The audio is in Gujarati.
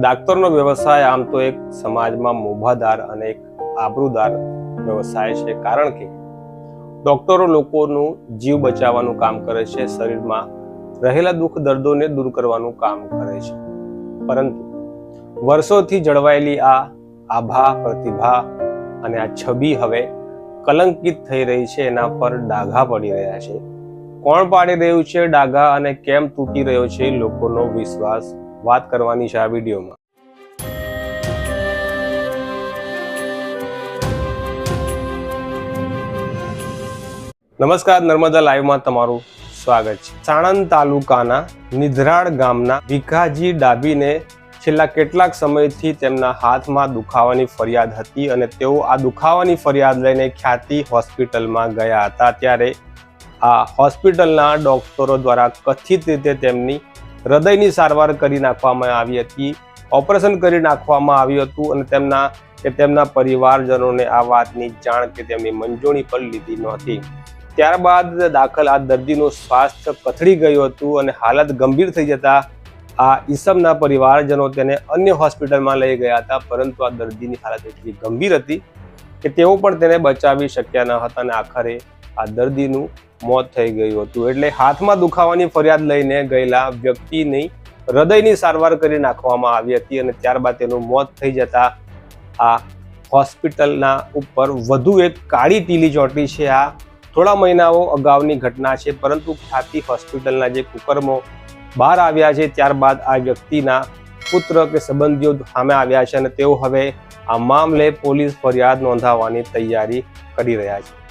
ડાક્ટરનો વ્યવસાય આમ તો એક સમાજમાં મોભાદાર અને એક આબરૂદાર વ્યવસાય છે. કારણ કે ડોક્ટરો લોકોનું જીવ બચાવવાનું કામ કરે છે, શરીરમાં રહેલા દુઃખ દર્દોને દૂર કરવાનું કામ કરે છે. પરંતુ વર્ષોથી જળવાયેલી આ આભા, પ્રતિભા અને આ છબી હવે કલંકિત થઈ રહી છે. એના પર ડાઘા પડી રહ્યા છે. કોણ પાડી રહ્યું છે ડાઘા અને કેમ તૂટી રહ્યો છે લોકોનો વિશ્વાસ? વાત કરવાની છે આ વિડીયોમાં. નમસ્કાર, નર્મદા લાઈવમાં તમારું સ્વાગત છે. સાણંદ તાલુકાના નિધરાળ ગામના ભીખાજી ડાબીને છેલ્લા કેટલાક સમયથી તેમના હાથમાં દુખાવાની ફરિયાદ હતી અને તેઓ આ દુખાવાની ફરિયાદ લઈને ખ્યાતિ હોસ્પિટલમાં ગયા હતા. ત્યારે આ હોસ્પિટલના ડોક્ટરો દ્વારા કથિત રીતે તેમની હૃદયની સારવાર કરી નાખવામાં આવી હતી, ઓપરેશન કરી નાખવામાં આવ્યું હતું અને તેમના, કે તેમના પરિવારજનોને આ વાતની જાણ કે તેમની મંજૂરી પણ લીધી નહોતી. ત્યારબાદ દાખલ આ દર્દીનું સ્વાસ્થ્ય કથળી ગયું હતું અને હાલત ગંભીર થઈ જતા આ ઈસમના પરિવારજનો તેને અન્ય હોસ્પિટલમાં લઈ ગયા હતા, પરંતુ આ દર્દીની હાલત એટલી ગંભીર હતી કે તેઓ પણ તેને બચાવી શક્યા ન હતા અને આખરે આ દર્દીનું મોત થઈ ગયું હતું. એટલે હાથમાં દુખાવાની ફરિયાદ લઈને ગયેલા વ્યક્તિની હૃદયની સારવાર કરી નાખવામાં આવી હતી અને ત્યારબાદ તેનું મોત થઈ જતા આ હોસ્પિટલના ઉપર વધુ એક કાળી ટીલી ચોંટી છે. આ થોડા મહિનાઓ અગાઉની ઘટના છે, પરંતુ ખ્યાતિ હોસ્પિટલના જે કુકર્મો બહાર આવ્યા છે, ત્યારબાદ આ વ્યક્તિના પુત્ર કે સંબંધીઓ સામે આવ્યા છે અને તેઓ હવે આ મામલે પોલીસ ફરિયાદ નોંધાવવાની તૈયારી કરી રહ્યા છે.